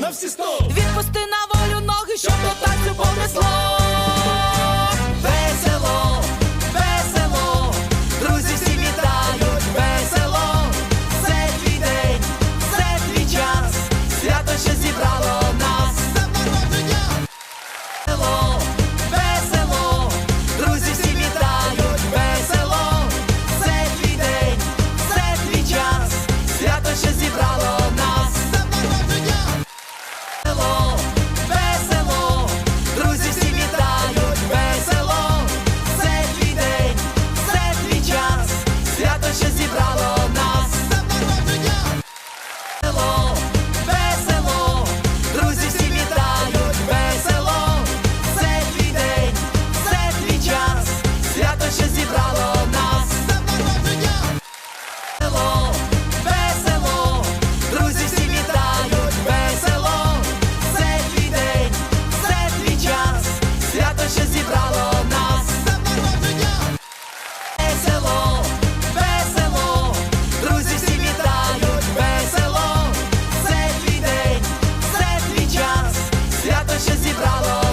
на всі сто. Відпусти на волю ноги, щоб до танцю понесло. Весело, весело, друзі всі вітають, весело, це твій день, це твій час, свято, що зібрало нас. Весело, весело, друзі всі вітають, весело, це твій день, це твій час, свято, що зібрало ще зібрало нас. Весело, весело, друзі всі весело, це твій день, це твій час, свято ще зібрало.